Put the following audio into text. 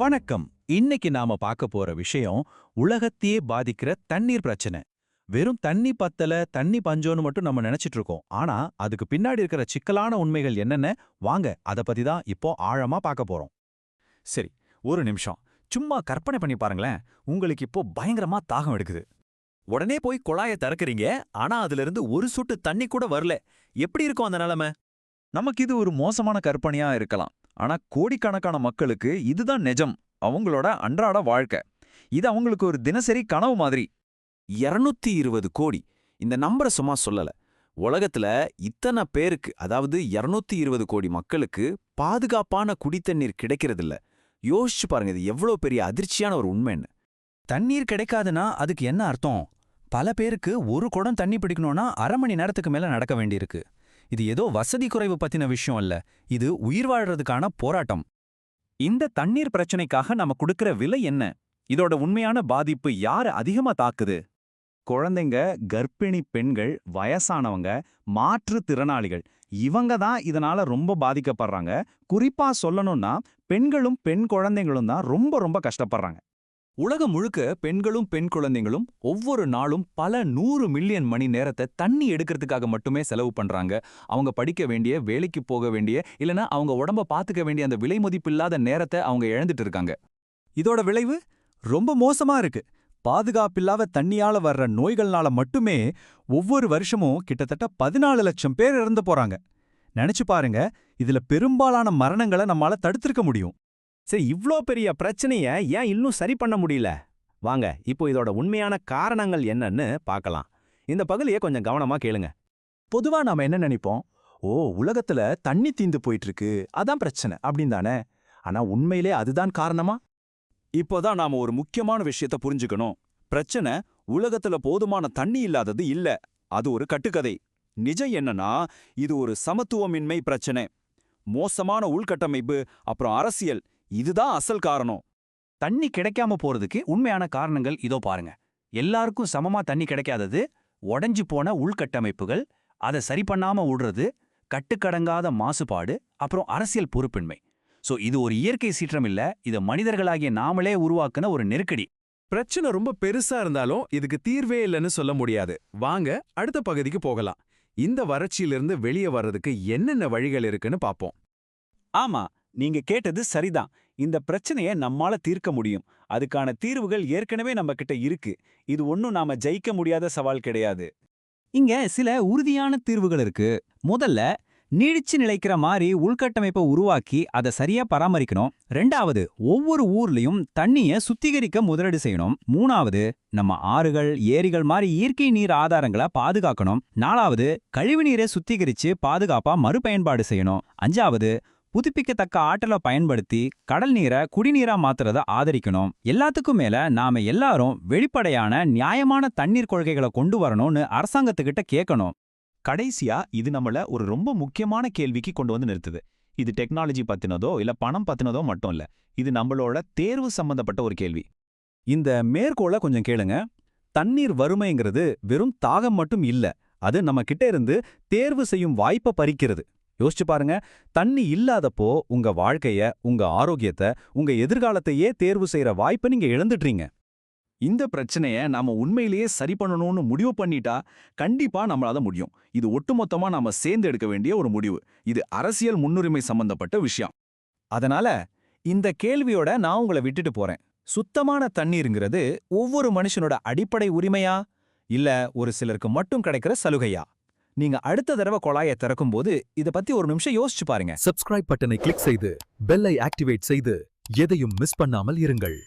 வணக்கம். இன்னைக்கு நாம பார்க்க போற விஷயம் உலகத்தையே பாதிக்கிற தண்ணீர் பிரச்சனை. வெறும் தண்ணி பத்தல தண்ணி பஞ்சோன்னு மட்டும் நம்ம நினைச்சிட்டு இருக்கோம். ஆனா அதுக்கு பின்னாடி இருக்கிற சிக்கலான உண்மைகள் என்னென்ன? வாங்க அத பத்தி தான் இப்போ ஆழமா பார்க்க போறோம். சரி ஒரு நிமிஷம். சும்மா கற்பனை பண்ணி பாருங்களேன். உங்களுக்கு இப்போ பயங்கரமா தாகம் எடுக்குது. உடனே போய் குழாய திறக்கறீங்க. ஆனா அதுல இருந்து ஒரு சொட்டு தண்ணி கூட வரல. எப்படி இருக்கும் அந்த நிலைமை? நமக்கு இது ஒரு மோசமான கற்பனையா இருக்கலாம். ஆனா கோடிக்கணக்கான மக்களுக்கு இதுதான் நிஜம். அவங்களோட அன்றாட வாழ்க்கை. இது அவங்களுக்கு ஒரு தினசரி கனவு மாதிரி. இருநூத்தி இருபது கோடி. இந்த நம்பரை சும்மா சொல்லல. உலகத்துல இத்தனை பேருக்கு அதாவது இருநூத்தி இருபது கோடி மக்களுக்கு பாதுகாப்பான குடித்தண்ணீர் கிடைக்கிறதில்ல. யோசிச்சு பாருங்க இது எவ்வளவு பெரிய அதிர்ச்சியான ஒரு உண்மைன்னு. தண்ணீர் கிடைக்காதுன்னா அதுக்கு என்ன அர்த்தம்? பல பேருக்கு ஒரு குடம் தண்ணி பிடிக்கணும்னா அரை மணி நேரத்துக்கு மேல நடக்க வேண்டியிருக்கு. இது ஏதோ வசதி குறைவு பத்தின விஷயம் அல்ல. இது உயிர் வாழ்றதுக்கான போராட்டம். இந்த தண்ணீர் பிரச்சனைக்காக நம்ம கொடுக்கிற விலை என்ன? இதோட உண்மையான பாதிப்பு யார அதிகமா தாக்குது? குழந்தைங்க கர்ப்பிணி பெண்கள் வயசானவங்க மாற்றுத்திறனாளிகள் இவங்க தான் இதனால ரொம்ப பாதிக்கப்படுறாங்க. குறிப்பா சொல்லணும்னா பெண்களும் பெண் குழந்தைங்களும் தான் ரொம்ப ரொம்ப கஷ்டப்படுறாங்க. உலகம் முழுக்க பெண்களும் பெண் குழந்தைங்களும் ஒவ்வொரு நாளும் பல நூறு மில்லியன் மணி நேரத்தை தண்ணி எடுக்கிறதுக்காக மட்டுமே செலவு பண்றாங்க. அவங்க படிக்க வேண்டிய வேலைக்கு போக வேண்டிய இல்லனா அவங்க உடம்ப பாத்துக்க வேண்டிய அந்த விலை மதிப்பில்லாத நேரத்தை அவங்க இழந்துட்டு இருக்காங்க. இதோட விளைவு ரொம்ப மோசமா இருக்கு. பாதுகாப்பில்லாத தண்ணியால வர்ற நோய்கள்னால மட்டுமே ஒவ்வொரு வருஷமும் கிட்டத்தட்ட பதினாலு லட்சம் பேர் இறந்து போறாங்க. நினைச்சு பாருங்க இதுல பெரும்பாலான மரணங்களை நம்மால தடுத்திருக்க முடியும். சரி இவ்ளோ பெரிய பிரச்சனைய ஏன் இன்னும் சரி பண்ண முடியல? வாங்க இப்போ இதோட உண்மையான காரணங்கள் என்னன்னு பார்க்கலாம். இந்த பகுதியை கொஞ்சம் கவனமா கேளுங்க. பொதுவா நாம என்ன நினைப்போம்? ஓ உலகத்துல தண்ணி தீந்து போயிட்டு இருக்கு அதான் பிரச்சனை அப்படின்னு தானே? ஆனா உண்மையிலே அதுதான் காரணமா? இப்போதான் நாம ஒரு முக்கியமான விஷயத்த புரிஞ்சுக்கணும். பிரச்சனை உலகத்துல போதுமான தண்ணி இல்லாதது இல்ல அது ஒரு கட்டுக்கதை. நிஜம் என்னன்னா இது ஒரு சமத்துவமின்மை பிரச்சனை. மோசமான உள்கட்டமைப்பு அப்புறம் அரசியல். இதுதான் அசல் காரணம். தண்ணி கிடைக்காம போறதுக்கு உண்மையான காரணங்கள் இதோ பாருங்க. எல்லாருக்கும் சமமா தண்ணி கிடைக்காதது உடைஞ்சு போன உள்கட்டமைப்புகள் அதை சரி பண்ணாம விடுறது கட்டுக்கடங்காத மாசுபாடு அப்புறம் அரசியல் பொறுப்பின்மை. சோ இது ஒரு இயற்கை சீற்றம் இல்ல இது மனிதர்களாகிய நாமளே உருவாக்குன ஒரு நெருக்கடி. பிரச்சனை ரொம்ப பெருசா இருந்தாலும் இதுக்கு தீர்வே இல்லைன்னு சொல்ல முடியாது. வாங்க அடுத்த பகுதிக்கு போகலாம். இந்த வறட்சியிலிருந்து வெளியே வர்றதுக்கு என்னென்ன வழிகள் இருக்குன்னு பாப்போம். ஆமா நீங்க கேட்டது சரிதான். இந்த பிரச்சனைய நம்மால தீர்க்க முடியும். அதுக்கான தீர்வுகள் ஏற்கனவே நம்ம கிட்ட இருக்கு. இது ஒன்னும் நாம ஜெயிக்க முடியாத சவால் கிடையாது. இங்க சில உறுதியான தீர்வுகள் இருக்கு. முதல்ல நீடிச்சு நிலைக்கிற மாதிரி உள்கட்டமைப்பை உருவாக்கி அதை சரியா பராமரிக்கணும். ரெண்டாவது ஒவ்வொரு ஊர்லயும் தண்ணிய சுத்திகரிக்க முதலீடு செய்யணும். மூணாவது நம்ம ஆறுகள் ஏரிகள் மாதிரி இயற்கை நீர் ஆதாரங்களை பாதுகாக்கணும். நாலாவது கழிவுநீரை சுத்திகரிச்சு பாதுகாப்பா மறுபயன்பாடு செய்யணும். அஞ்சாவது புதுப்பிக்கத்தக்க ஆற்றலை பயன்படுத்தி கடல் நீரை குடிநீரா மாத்துறத ஆதரிக்கணும். எல்லாத்துக்கும் மேல நாம எல்லாரும் வெளிப்படையான நியாயமான தண்ணீர் கொள்கைகளை கொண்டு வரணும்னு அரசாங்கத்துக்கிட்ட கேட்கணும். கடைசியா இது நம்மள ஒரு ரொம்ப முக்கியமான கேள்விக்கு கொண்டு வந்து நிறுத்துது. இது டெக்னாலஜி பத்தினதோ இல்ல பணம் பத்தினதோ மட்டும் இல்ல இது நம்மளோட தேர்வு சம்பந்தப்பட்ட ஒரு கேள்வி. இந்த மேற்கோளை கொஞ்சம் கேளுங்க. தண்ணீர் வறுமைங்கிறது வெறும் தாகம் மட்டும் இல்ல அது நம்ம கிட்ட இருந்து தேர்வு செய்யும் வாய்ப்பை பறிக்கிறது. யோசிச்சு பாருங்க. தண்ணி இல்லாதப்போ உங்க வாழ்க்கைய உங்க ஆரோக்கியத்தை உங்க எதிர்காலத்தையே தேர்வு செய்யற வாய்ப்பை நீங்க இழந்துட்டீங்க இந்த பிரச்சனைய நாம உண்மையிலேயே சரி பண்ணணும்னு முடிவு பண்ணிட்டா கண்டிப்பா நம்மளால முடியும். இது ஒட்டுமொத்தமா நாம சேர்ந்து எடுக்க வேண்டிய ஒரு முடிவு. இது அரசியல் முன்னுரிமை சம்பந்தப்பட்ட விஷயம். அதனால இந்த கேள்வியோட நான் உங்களை விட்டுட்டு போறேன். சுத்தமான தண்ணீருங்கிறது ஒவ்வொரு மனுஷனோட அடிப்படை உரிமையா? இல்ல ஒரு சிலருக்கு மட்டும் கிடைக்கிற சலுகையா? நீங்க அடுத்த தடவை குழாயை திறக்கும்போது இத பத்தி ஒரு நிமிஷம் யோசிச்சு பாருங்க. சப்ஸ்கிரைப் பட்டனை கிளிக் செய்து பெல்லை ஆக்டிவேட் செய்து எதையும் மிஸ் பண்ணாமல் இருங்கள்.